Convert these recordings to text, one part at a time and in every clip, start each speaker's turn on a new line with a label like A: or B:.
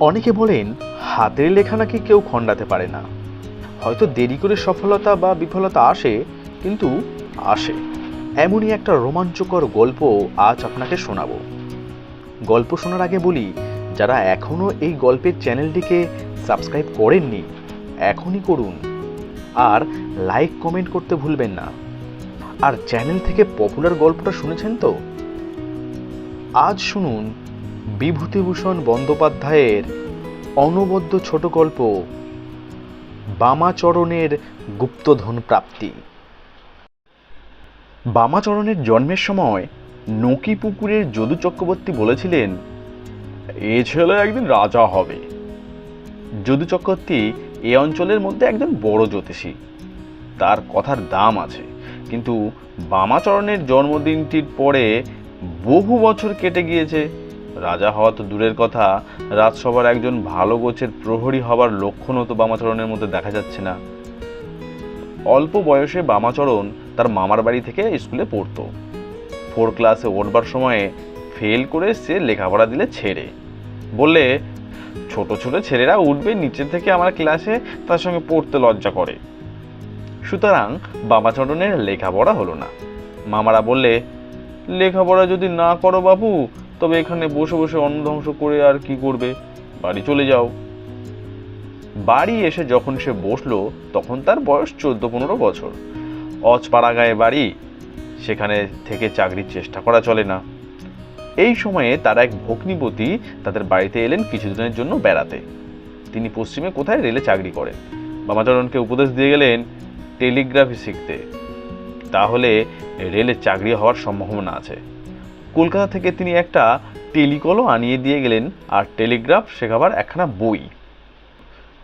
A: অনেকে বলেন, হাতের লেখা নাকি কেউ খণ্ডাতে পারে না। হয়তো দেরি করে সফলতা বা বিফলতা আসে, কিন্তু আসে। এমনই একটা রোমাঞ্চকর গল্প আজ আপনাকে শোনাবো। গল্প শোনার আগে বলি, যারা এখনও এই গল্পের চ্যানেলটিকে সাবস্ক্রাইব করেননি, এখনই করুন। আর লাইক, কমেন্ট করতে ভুলবেন না। আর চ্যানেল থেকে পপুলার গল্পটা শুনেছেন তো? আজ শুনুন বিভূতিভূষণ বন্দ্যোপাধ্যায়ের অনবদ্য ছোট গল্প, বামাচরণের গুপ্তধন প্রাপ্তি। বামাচরণের জন্মের সময় নকি পুকুরের যদু চক্রবর্তী বলেছিলেন, এ ছেলে একদিন রাজা হবে। যদু চক্রবর্তী এ অঞ্চলের মধ্যে একজন বড় জ্যোতিষী। তার কথার দাম আছে, কিন্তু বামাচরণের জন্মদিনটির পরে বহু বছর কেটে গিয়েছে। রাজা হওয়া তো দূরের কথা, রাজসভার একজন ভালো গোছের প্রহরী হবার লক্ষণও তো বামাচরণের মধ্যে দেখা যাচ্ছে না। অল্প বয়সে বামাচরণ তার মামার বাড়ি থেকে স্কুলে পড়তো। ফোর ক্লাসে উঠবার সময়ে ফেল করে সে লেখাপড়া দিলে ছেড়ে। বললে, ছোট ছোট ছেলেরা উঠবে নিচে থেকে আমার ক্লাসে, তার সঙ্গে পড়তে লজ্জা করে। সুতরাং বামাচরণের লেখাপড়া হলো না। মামারা বললে, লেখাপড়া যদি না করো বাবু তবে এখানে বসে বসে অন্ন ধ্বংস করে আর কি করবে? বাড়ি চলে যাও। বাড়ি এসে যখন সে বসল, তখন তার বয়স চোদ্দ পনেরো বছর। অজপাড়া গায়ে বাড়ি, সেখানে থেকে চাকরির চেষ্টা করা চলে না। এই সময়ে তার এক ভগ্নিপতি তাদের বাড়িতে এলেন কিছুদিনের জন্য বেড়াতে। তিনি পশ্চিমে কোথায় রেলে চাকরি করেন? বামাচরণকে উপদেশ দিয়ে গেলেন, টেলিগ্রাফি শিখতে। তাহলে রেলে চাকরি হওয়ার সম্ভাবনা আছে। কলকাতা থেকে তিনি একটা টেলিকলও আনিয়ে দিয়ে গেলেন আর টেলিগ্রাফ শেখাবার একখানা বই।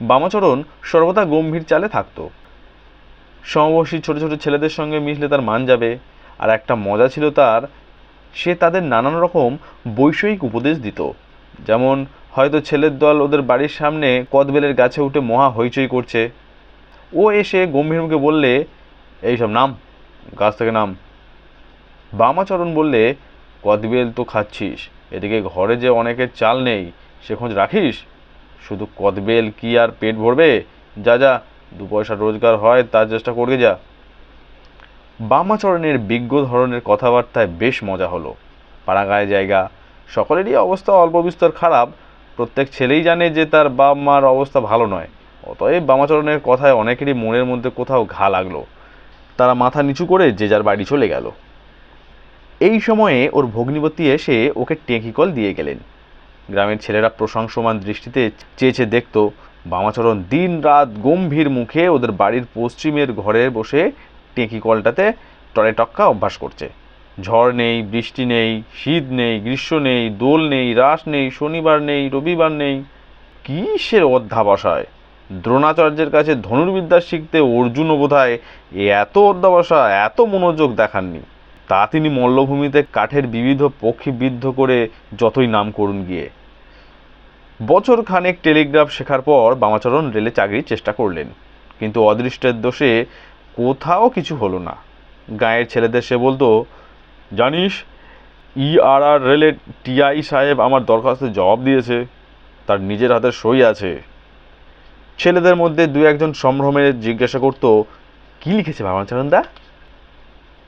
A: বামাচরণ সর্বদা গম্ভীর চালে থাকতো। সমবয়সী ছোট ছোট ছেলেদের সঙ্গে মিশলে তার মান যাবে আর একটা মজা ছিল তার, সে তাদের নানান রকম বৈষয়িক উপদেশ দিত। যেমন, হয়তো ছেলের দল ওদের বাড়ির সামনে কদবেলের গাছে উঠে মহা হইচই করছে। ও এসে গম্ভীর মুখে বললে, এইসব নাম, গাছ থেকে নাম। বামাচরণ বললে কদবেল তো খাচ্ছিস। এদিকে ঘরে যে অনেকের চাল নেই, সে খোঁজ রাখিস? শুধু কদবেল কি আর পেট ভরবে? যা যা, দু পয়সা রোজগার হয়, তার চেষ্টা করবে যা। বামাচরণের বিজ্ঞ ধরনের কথাবার্তায় বেশ মজা হলো। পাড়াগায় জায়গা, সকলেরই অবস্থা অল্প বিস্তর খারাপ। প্রত্যেক ছেলেই জানে যে তার বাপ মার অবস্থা ভালো নয়। অতএব বামাচরণের কথায় অনেকেরই মনের মধ্যে কোথাও ঘা লাগল। তারা মাথা নিচু করে যে যার বাড়ি চলে গেল। এই সময়ে ওর ভগ্নিপতি এসে ওকে টেঁকিকল দিয়ে গেলেন। গ্রামের ছেলেরা প্রশংসমান দৃষ্টিতে চেয়েছে দেখতো, বামাচরণ দিন রাত গম্ভীর মুখে ওদের বাড়ির পশ্চিমের ঘরে বসে টেঁকি কলটাতে টরে টক্কা অভ্যাস করছে। ঝড় নেই, বৃষ্টি নেই, শীত নেই, গ্রীষ্ম নেই, দোল নেই, রাস নেই, শনিবার নেই, রবিবার নেই। কিসের অধ্যাবসায়? দ্রোণাচার্যের কাছে ধনুর্বিদ্যা শিখতে অর্জুনও বোধহয় এত অধ্যাবসা, এত মনোযোগ দেখাননি। তা তিনি মল্লভূমিতে কাঠের বিবিধ পক্ষী বিদ্ধ করে যতই নাম করুন গিয়ে। বছর খানেক টেলিগ্রাফ শেখার পর বামাচরণ রেলে চাকরির চেষ্টা করলেন। কিন্তু অদৃষ্টের দোষে কোথাও কিছু হলো না। গাঁয়ের ছেলেদের সে বলতো, জানিস, ই আর আর রেলের টিআই সাহেব আমার দরখাস্তের জবাব দিয়েছে, তার নিজের হাতের সই আছে। ছেলেদের মধ্যে দু একজন সম্ভ্রমে জিজ্ঞাসা করতো, কি লিখেছে বামাচরণ দা?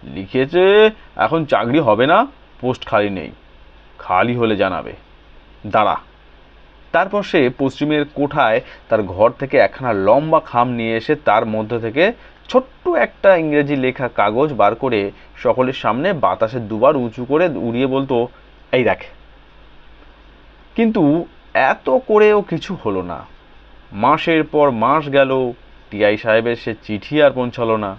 A: লিখেছে, এখন চাকরি হবে না, পোস্ট খালি নেই। খালি হলে জানাবে। দাঁড়া। তারপর সে পশ্চিমের কোঠায় তার ঘর থেকে একখানা লম্বা খাম নিয়ে এসে তার মধ্য থেকে ছোট্ট একটা ইংরেজি লেখা কাগজ বার করে সকলের সামনে বাতাসে দুবার উঁচু করে উড়িয়ে বলতো, এই দেখ। কিন্তু এত করেও কিছু হলো না। মাসের পর মাস গেল, টিআই সাহেবের সে চিঠি আর পৌঁছালো না।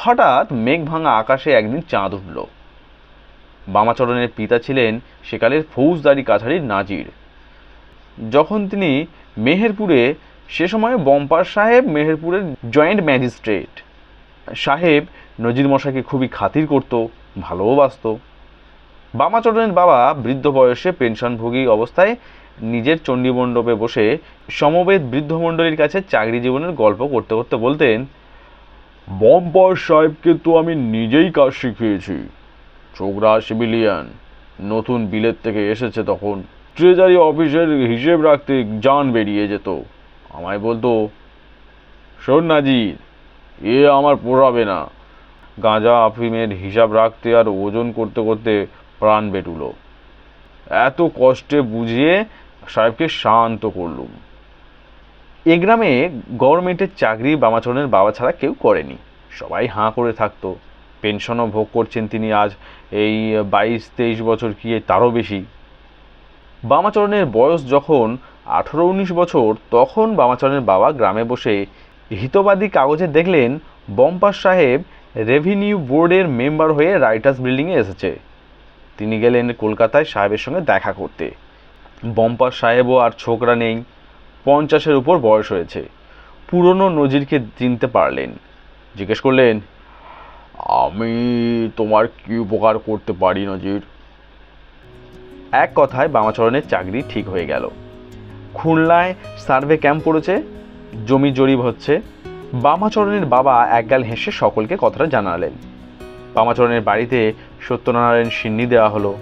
A: হঠাৎ মেঘ ভাঙা আকাশে একদিন চাঁদ উঠল। বামাচরণের পিতা ছিলেন সেকালের ফৌজদারি কাছারির নাজির। যখন তিনি মেহেরপুরে, সে সময় বম্পার সাহেব মেহেরপুরের জয়েন্ট ম্যাজিস্ট্রেট। সাহেব নজির মশাকে খুবই খাতির করত ভালোবাসত বামাচরণের বাবা বৃদ্ধ বয়সে পেনশনভোগী অবস্থায় নিজের চণ্ডীমণ্ডপে বসে সমবেত বৃদ্ধমণ্ডলীর কাছে চাকরি জীবনের গল্প করতে করতে বলতেন বম্পার সাহেবকে তো আমি নিজেই কাজ শিখিয়েছি। ছোকরা সিভিলিয়ান, নতুন বিলেত থেকে এসেছে তখন। ট্রেজারি অফিসের হিসেব রাখতে জান বেরিয়ে যেত। আমায় বলতো, শোন নাজির, এ আমার পোড়াবে না। গাঁজা আফিমের হিসাব রাখতে আর ওজন করতে করতে প্রাণ বেটুলো। এত কষ্টে বুঝিয়ে সাহেবকে শান্ত করলুম। এ গ্রামে গভর্নমেন্টের চাকরি বামাচরণের বাবা ছাড়া কেউ করেনি। সবাই হাঁ করে থাকতো। পেনশনও ভোগ করছেন তিনি আজ। এই বাইশ, তেইশ বছর কি তারও বেশি? বামাচরণের বয়স যখন আঠেরো, উনিশ বছর, তখন বামাচরণের বাবা গ্রামে বসে হিতবাদী কাগজে দেখলেন বম্পার সাহেব রেভিনিউ বোর্ডের মেম্বার হয়ে রাইটার্স বিল্ডিংয়ে এসেছে। তিনি গেলেন কলকাতায় সাহেবের সঙ্গে দেখা করতে। বম্পার সাহেবও আর ছোকরা নেই। পঞ্চাশের উপর বয়স হয়েছে। পুরনো নজিরকে চিনতে পারলেন। জিজ্ঞেস করলেন, আমি তোমার কি উপকার করতে পারি, নজির? এক কথায় বামাচরণের চাকরি ঠিক হয়ে গেল। খুলনায় সার্ভে ক্যাম্প পড়েছে জমি জরিপ হচ্ছে। বামাচরণের বাবা একগাল হেসে সকলকে কথাটা জানালেন। বামাচরণের বাড়িতে সত্যনারায়ণ সিন্নি দেওয়া হলো।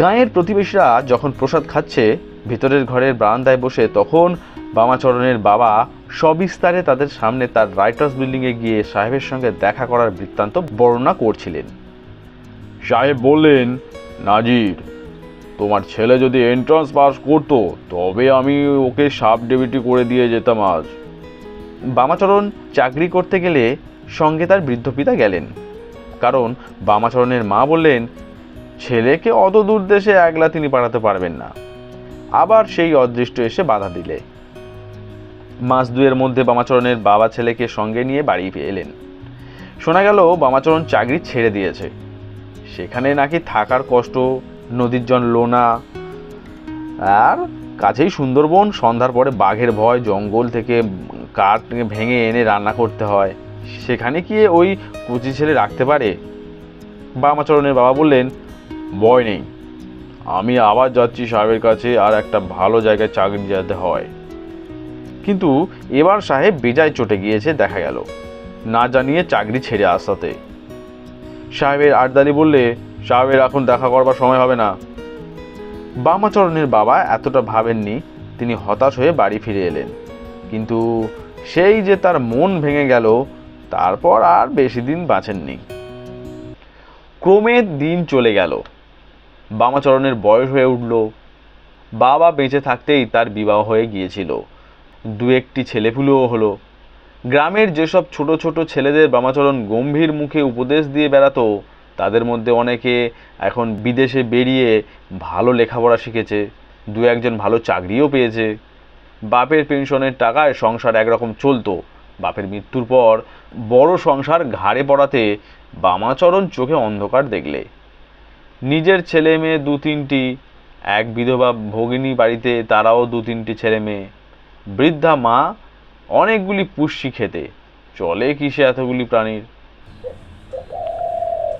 A: গাঁয়ের প্রতিবেশীরা যখন প্রসাদ খাচ্ছে ভিতরের ঘরের বারান্দায় বসে তখন বামাচরণের বাবা সবিস্তারে তাদের সামনে তার রাইটার্স বিল্ডিংয়ে গিয়ে সাহেবের সঙ্গে দেখা করার বৃত্তান্ত বর্ণনা করছিলেন। সাহেব বললেন, নাজির, তোমার ছেলে যদি এন্ট্রান্স পাস করতো, তবে আমি ওকে সাব ডেবিটি করে দিয়ে যেতাম আজ। বামাচরণ চাকরি করতে গেলে সঙ্গে তার বৃদ্ধ পিতা গেলেন। কারণ বামাচরণের মা বললেন, ছেলেকে অত দূর দেশে একলা তিনি পাঠাতে পারবেন না। আবার সেই অদৃষ্ট এসে বাধা দিলে। মাস দুয়ের মধ্যে বামাচরণের বাবা ছেলেকে সঙ্গে নিয়ে বাড়ি এলেন। শোনা গেল বামাচরণ চাকরি ছেড়ে দিয়েছে। সেখানে নাকি থাকার কষ্ট, নদীর জন লোনা, আর কাছেই সুন্দরবন, সন্ধ্যার পরে বাঘের ভয়, জঙ্গল থেকে কাঠ ভেঙে এনে রান্না করতে হয়। সেখানে কি ওই কুচি ছেলে রাখতে পারে? বামাচরণের বাবা বললেন, ভয় নেই। আমি আবার যাচ্ছি সাহেবের কাছে আর একটা ভালো জায়গায় চাকরি যেতে হয়। কিন্তু এবার সাহেব বেজায় চটে গিয়েছে দেখা গেল। না জানিয়ে চাকরি ছেড়ে আসাতে। সাহেবের আড্ডানি বললে, সাহেবের এখন দেখা করবার সময় হবে না। বামাচরণের বাবা এতটা ভাবেননি, তিনি হতাশ হয়ে বাড়ি ফিরে এলেন। কিন্তু সেই যে তার মন ভেঙে গেল, তারপর আর বেশি দিন বাঁচেননি। ক্রমে দিন চলে গেল। বামাচরণের বয়স হয়ে উঠল। বাবা বেঁচে থাকতেই তার বিবাহ হয়ে গিয়েছিল। দু একটি ছেলেপুলেও হলো। গ্রামের যেসব ছোট ছোট ছেলেদের বামাচরণ গম্ভীর মুখে উপদেশ দিয়ে বেড়াতো, তাদের মধ্যে অনেকে এখন বিদেশে বেরিয়ে ভালো লেখাপড়া শিখেছে, দু একজন ভালো চাকরিও পেয়েছে। বাপের পেনশনের টাকায় সংসার একরকম চলতো। বাপের মৃত্যুর পর বড় সংসার ঘাড়ে পড়াতে বামাচরণ চোখে অন্ধকার দেখলে। নিজের ছেলে মেয়ে দু তিনটি, এক বিধবা ভগিনী বাড়িতে তারাও দু তিনটি ছেলে মেয়ে। বৃদ্ধা মা অনেকগুলি পুষ্যি খেতে, চলে কি সে এতগুলি প্রাণীর?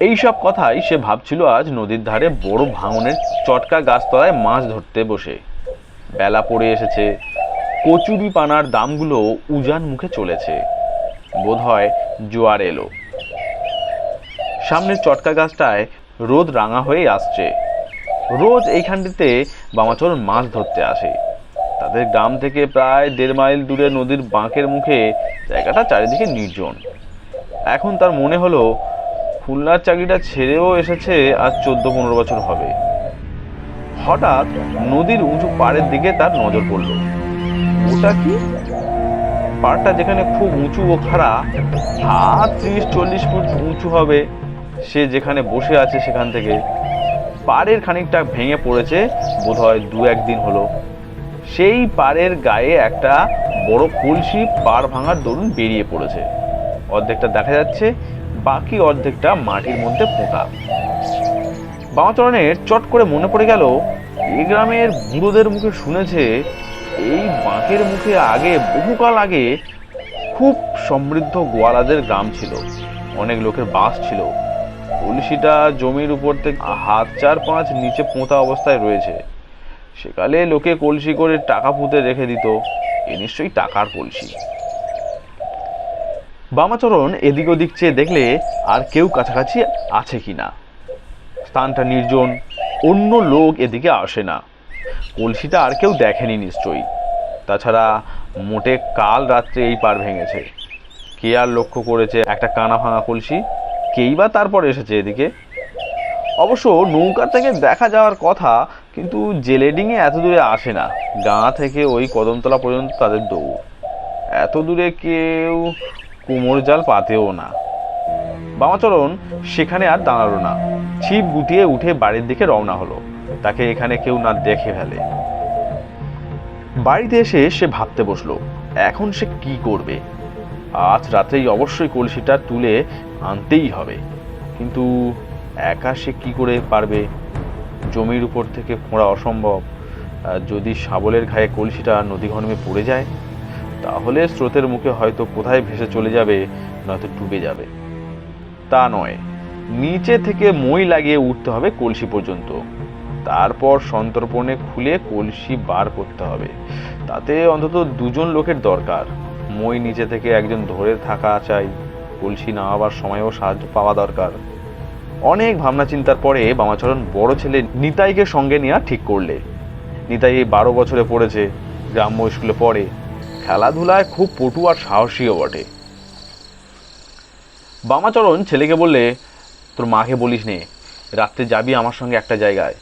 A: এই সব কথাই সে ভাবছিল আজ নদীর ধারে বড় ভাঙনের চটকা গাছতলায় মাছ ধরতে বসে। বেলা পড়ে এসেছে, কচুরি পানার দামগুলো উজান মুখে চলেছে। বোধহয় জোয়ার এলো। সামনের চটকা গাছটায় রোদ রাঙা হয়ে আসছে। রোজ এইখানটিতে বামাচরণ মাছ ধরতে আসে। তাদের গ্রাম থেকে প্রায় দেড় মাইল দূরে নদীর বাঁকের মুখে জায়গাটা চারিদিকে নির্জন। এখন তার মনে হলো, খুলনার চাকরিটা ছেড়েও এসেছে আজ চোদ্দ পনেরো বছর হবে। হঠাৎ নদীর উঁচু পাড়ের দিকে তার নজর পড়ল। ওটা কি? পাড়টা যেখানে খুব উঁচু ও খাড়া হাত ত্রিশ চল্লিশ ফুট উঁচু হবে। সে যেখানে বসে আছে সেখান থেকে পাড়ের খানিকটা ভেঙে পড়েছে, বোধহয় দু একদিন হলো। সেই পাড়ের গায়ে একটা বড় কলসি পাড় ভাঙার দরুন বেরিয়ে পড়েছে। অর্ধেকটা দেখা যাচ্ছে, বাকি অর্ধেকটা মাটির মধ্যে পোঁতা বামাচরণের চট করে মনে পড়ে গেল এই গ্রামের বুড়োদের মুখে শুনেছে, এই বাঁকের মুখে আগে বহুকাল আগে খুব সমৃদ্ধ গোয়ালাদের গ্রাম ছিল। অনেক লোকের বাস ছিল। কলসিটা জমির উপর থেকে হাত চার পাঁচ নিচে পোঁতা অবস্থায় রয়েছে। সেকালে লোকে কলসি করে টাকা পুঁতে রেখে দিত। এ নিশ্চয়ই টাকার কলসি। বামাচরণ এদিক ওদিক চেয়ে দেখলে আর কেউ কাছাকাছি আছে কিনা। স্থানটা নির্জন, অন্য লোক এদিকে আসে না। কলসিটা আর কেউ দেখেনি নিশ্চয়ই। তাছাড়া মোটে কাল রাত্রে এই পার ভেঙেছে। কে আর লক্ষ্য করেছে একটা কানা ভাঙা কলসি? কেই বা তারপর এসেছে এদিকে। অবশ্য নৌকা থেকে দেখা যাওয়ার কথা, কিন্তু জেলেডিংয়ে এত দূরে আসে না। গাঁ থেকে ওই কদমতলা পর্যন্ত তাদের দৌড়। এত দূরে কেউ কুমোর জাল পাতেও না। বামাচরণ সেখানে আর দাঁড়াল না। ছিপ গুটিয়ে উঠে বাড়ির দিকে রওনা হলো। তাকে এখানে কেউ না দেখে ফেলে। বাড়িতে এসে সে ভাবতে বসল, এখন সে কি করবে? আজ রাতেই অবশ্যই কলসিটা তুলে আনতেই হবে। কিন্তু একা সে কী করে পারবে? জমির উপর থেকে ফোঁড়া অসম্ভব। যদি শাবলের ঘায়ে কলসিটা নদী ঘনমে পড়ে যায়, তাহলে স্রোতের মুখে হয়তো কোথায় ভেসে চলে যাবে, নয়তো ডুবে যাবে। তা নয়, নিচে থেকে মই লাগিয়ে উঠতে হবে কলসি পর্যন্ত। তারপর সন্তর্পণে খুলে কলসি বার করতে হবে। তাতে অন্তত দুজন লোকের দরকার। মই নিচে থেকে একজন ধরে থাকা চাই। কলসি নামাবার সময়ও সাহায্য পাওয়া দরকার। অনেক ভাবনা চিন্তার পরে বামাচরণ বড় ছেলে নিতাইকে সঙ্গে নেওয়া ঠিক করলে। নিতাই এই বারো বছরে পড়েছে, গ্রাম্য স্কুলে পড়ে। খেলাধুলায় খুব পটু আর সাহসীও বটে। বামাচরণ ছেলেকে বললে, তোর মাকে বলিস নে, রাত্রে যাবি আমার সঙ্গে একটা জায়গায়।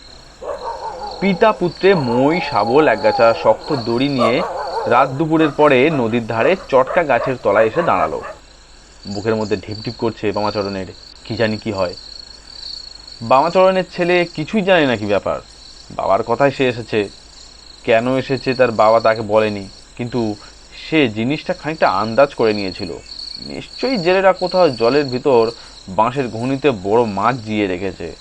A: পিতা পুত্রে মই, শাবল, একগাছা, শক্ত দড়ি নিয়ে রাত দুপুরের পরে নদীর ধারে চটকা গাছের তলায় এসে দাঁড়াল। বুকের মধ্যে ঢিপ ঢিপ করছে বামাচরণের, কি জানি কি হয়। বামাচরণের ছেলে কিছুই জানে না কি ব্যাপার। বাবার কথাই সে এসেছে। কেন এসেছে তার বাবা তাকে বলেনি, কিন্তু সে জিনিসটা খানিকটা আন্দাজ করে নিয়েছিল। নিশ্চয়ই জেলেরা কোথাও জলের ভিতর বাঁশের ঘুনিতে বড় মাছ জিয়ে রেখেছে।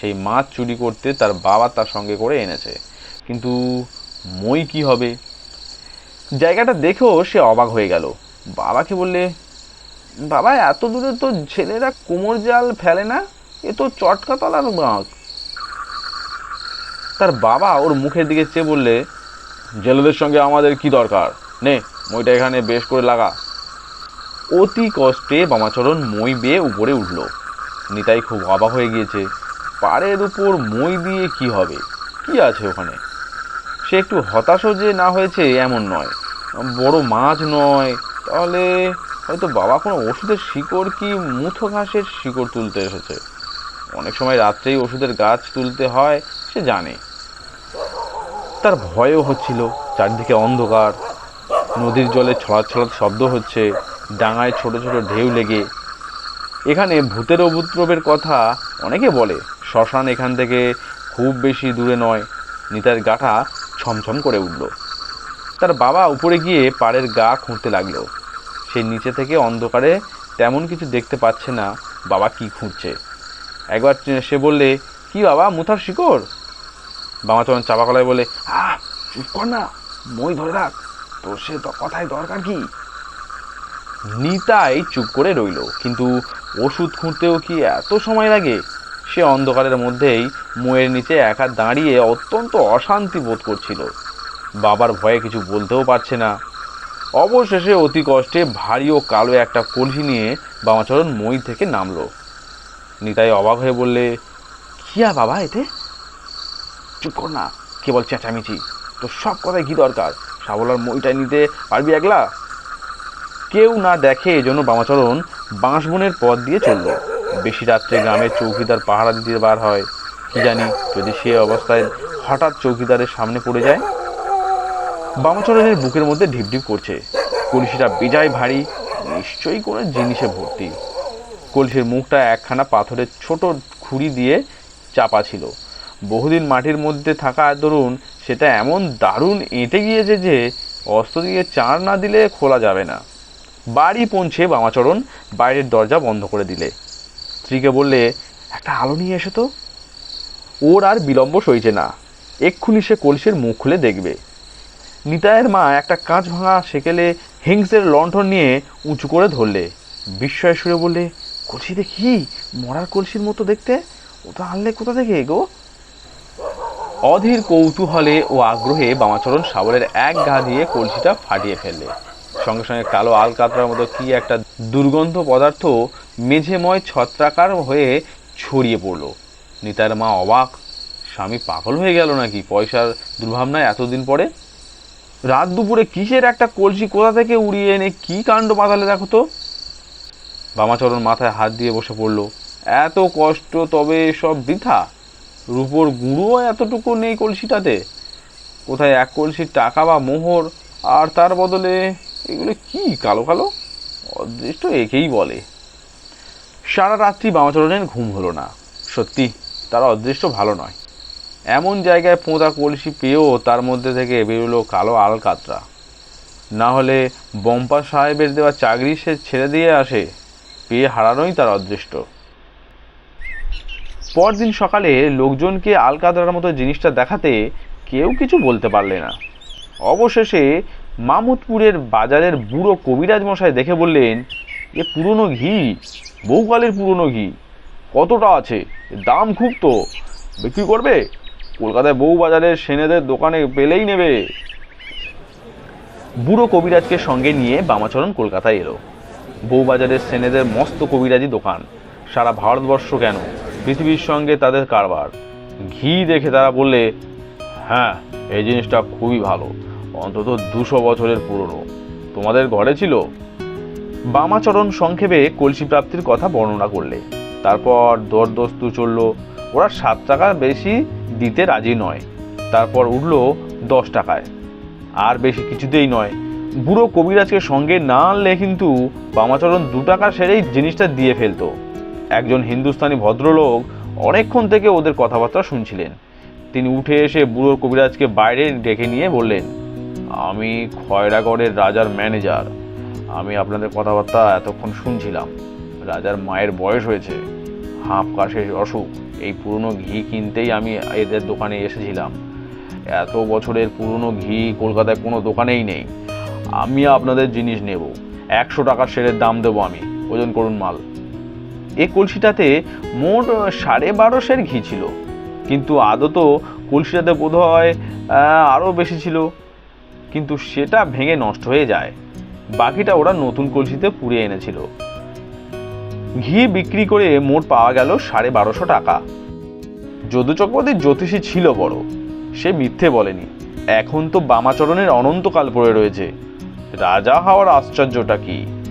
A: সেই মাছ চুরি করতে তার বাবা তার সঙ্গে করে এনেছে। কিন্তু মই কি হবে? জায়গাটা দেখেও সে অবাক হয়ে গেল। বাবাকে বললে, বাবা, এত দূরে তো ছেলেরা কোমর জাল ফেলে না? এ তো চটকাতলার বাঁক। তার বাবা ওর মুখের দিকে চেয়ে বললে জেলেদের সঙ্গে আমাদের কি দরকার? নে, মইটা এখানে বেশ করে লাগা। অতি কষ্টে বামাচরণ মই বেয়ে উপরে উঠল। নিতাই খুব অবাক হয়ে গিয়েছে, পাড়ের উপর মই দিয়ে কি হবে? কি আছে ওখানে? সে একটু হতাশও যে না হয়েছে এমন নয়। বড় মাছ নয়। তাহলে হয়তো বাবা কোনো ওষুধের শিকড় কি মুথো ঘাসের শিকড় তুলতে এসেছে? অনেক সময় রাত্রেই ওষুধের গাছ তুলতে হয়, সে জানে। তার ভয়ও হচ্ছিল, চারদিকে অন্ধকার। নদীর জলে ছড়াত ছড়াত শব্দ হচ্ছে, ডাঙায় ছোট ছোট ঢেউ লেগে। এখানে ভূতের উপদ্রবের কথা অনেকে বলে, শ্মশান এখান থেকে খুব বেশি দূরে নয়। নিতার গাটা ছমছম করে উঠল। তার বাবা উপরে গিয়ে পাড়ের গা খুঁড়তে লাগল। সে নিচে থেকে অন্ধকারে তেমন কিছু দেখতে পাচ্ছে না বাবা কি খুঁড়ছে। একবার সে বললে, কি বাবা, মুথার শিকড়? বামাচরণ চাপা গলায় বলে আহ, চুপ কর না, মই ধরে রাখ, তোর সে কথায় দরকার কি? নিতাই চুপ করে রইল, কিন্তু ওষুধ খুঁড়তেও কি এত সময় লাগে? সে অন্ধকারের মধ্যেই মোয়ের নিচে একা দাঁড়িয়ে অত্যন্ত অশান্তি বোধ করছিল। বাবার ভয়ে কিছু বলতেও পারছে না। অবশেষে অতি কষ্টে ভারী ও কালো একটা কলসি নিয়ে বামাচরণ মই থেকে নামলো। নিতাই অবাক হয়ে বললে, কি আর বাবা এতে? চুপ কর না, কেবল চেঁচামেচি। তো সব কথায় কি দরকার। সাবলার মইটা নিতে পারবি একলা? কেউ না দেখে এজন্য বামাচরণ বাঁশবনের পথ দিয়ে চলল। বেশি রাত্রে গ্রামের চৌকিদার পাহারা দিতে বার হয়। কি জানি যদি সে অবস্থায় হঠাৎ চৌকিদারের সামনে পড়ে যায়? বামাচরণের বুকের মধ্যে ঢিপঢিপ করছে। কলসিটা বেজায় ভারী, নিশ্চয়ই কোনো জিনিসে ভর্তি। কলসির মুখটা একখানা পাথরের ছোট খুঁড়ি দিয়ে চাপা ছিল। বহুদিন মাটির মধ্যে থাকা দরুন সেটা এমন দারুণ এঁটে গিয়েছে যে, অস্ত্র দিয়ে চার না দিলে খোলা যাবে না। বাড়ি পৌঁছে বামাচরণ বাইরের দরজা বন্ধ করে দিলে। স্ত্রীকে বললে, একটা আলো নিয়ে এসে তো। ওর আর বিলম্ব সইছে না। এক্ষুনি সে কলসির মুখ খুলে দেখবে। নিতায়ের মা একটা কাঁচ ভাঙা সেকেলে হিংসের লণ্ঠন নিয়ে উঁচু করে ধরলে। বিস্ময় সুরে বললে, কলসি দেখি, মরার কলসির মতো দেখতে? ওটা আনলে কোথা থেকে গো? অধীর কৌতূহলে ও আগ্রহে বামাচরণ শাবলের এক গা দিয়ে কলসিটা ফাটিয়ে ফেললে। সঙ্গে সঙ্গে কালো আলকাতরার মতো কি একটা দুর্গন্ধ পদার্থ মেঝেময় ছত্রাকার হয়ে ছড়িয়ে পড়ল। নিতার মা অবাক, স্বামী পাগল হয়ে গেল নাকি? পয়সার দুর্ভাবনায় এতদিন পরে রাত দুপুরে কিসের একটা কলসি কোথা থেকে উড়িয়ে এনে কি কাণ্ড বাঁধালে দেখো তো? বামাচরণ মাথায় হাত দিয়ে বসে পড়ল। এত কষ্ট, তবে সব বৃথা। রূপোর গুঁড়ো এতটুকু নেই কলসিটাতে। কোথায় এক কলসির টাকা বা মোহর, আর তার বদলে এগুলো কি কালো কালো? অদৃষ্ট একেই বলে। সারা রাত্রি বামাচরণের ঘুম হলো না। সত্যি, তার অদৃষ্ট ভালো নয়। এমন জায়গায় পোঁতা কলসি পেয়েও তার মধ্যে থেকে বেরোলো কালো আলকাতরা। না হলে বম্পা সাহেবের দেওয়া চাকরি সে ছেড়ে দিয়ে আসে, পেয়ে হারানোই তার অদৃষ্ট। পরদিন সকালে লোকজনকে আলকাতরার মতো জিনিসটা দেখাতে কেউ কিছু বলতে পারলে না। অবশেষে মামুদপুরের বাজারের বুড়ো কবিরাজ মশাই দেখে বললেন, এ পুরনো ঘি, বহুকালের পুরনো ঘি, কতটা আছে? দাম খুব তো। বিক্রি করবে? কলকাতায় বউ বাজারের সেনেদের দোকানে পেলেই নেবে। বুড়ো কবিরাজকে সঙ্গে নিয়ে বামাচরণ কলকাতায় এলো। বউবাজারের সেনেদের মস্ত কবিরাজি দোকান। সারা ভারতবর্ষ কেন? পৃথিবীর সঙ্গে তাদের কারবার। ঘি দেখে তারা বললে হ্যাঁ এই জিনিসটা খুবই ভালো। অন্তত দুশো বছরের পুরনো। তোমাদের ঘরে ছিল? বামাচরণ সংক্ষেপে কলসি প্রাপ্তির কথা বর্ণনা করলে। তারপর দরদস্তু চলল। ওরা সাত টাকা বেশি দিতে রাজি নয়। তারপর উঠল দশ টাকায়। আর বেশি কিছুতেই নয়। বুড়ো কবিরাজকে সঙ্গে না আনলে কিন্তু বামাচরণ দু টাকা সেরেই জিনিসটা দিয়ে ফেলতো। একজন হিন্দুস্তানি ভদ্রলোক অনেকক্ষণ থেকে ওদের কথাবার্তা শুনছিলেন। তিনি উঠে এসে বুড়ো কবিরাজকে বাইরে ডেকে নিয়ে বললেন, আমি খয়রাগড়ের রাজার ম্যানেজার। আমি আপনাদের কথাবার্তা এতক্ষণ শুনছিলাম। রাজার মায়ের বয়স হয়েছে। হাঁপ কাশের অসুখ। এই পুরনো ঘি কিনতেই আমি এদের দোকানে এসেছিলাম। এত বছরের পুরনো ঘি কলকাতায় কোনো দোকানেই নেই। আমি আপনাদের জিনিস নেব। একশো টাকার সেরের দাম দেবো আমি। ওজন করুন মাল। এই কলসিটাতে মোট সাড়ে বারোশের ঘি ছিল। কিন্তু আদত কলসিটাতে বোধ হয় আরও বেশি ছিল। কিন্তু সেটা ভেঙে নষ্ট হয়ে যায়। বাকিটা ওরা নতুন কলসিতে পুড়িয়ে এনেছিল। ঘি বিক্রি করে মোট পাওয়া গেল সাড়ে বারোশো টাকা। যদু চক্রবর্তীর জ্যোতিষী ছিল বড়। সে মিথ্যে বলেনি। এখন তো বামাচরণের অনন্তকাল পড়ে রয়েছে। রাজা হওয়ার আশ্চর্যটা কি?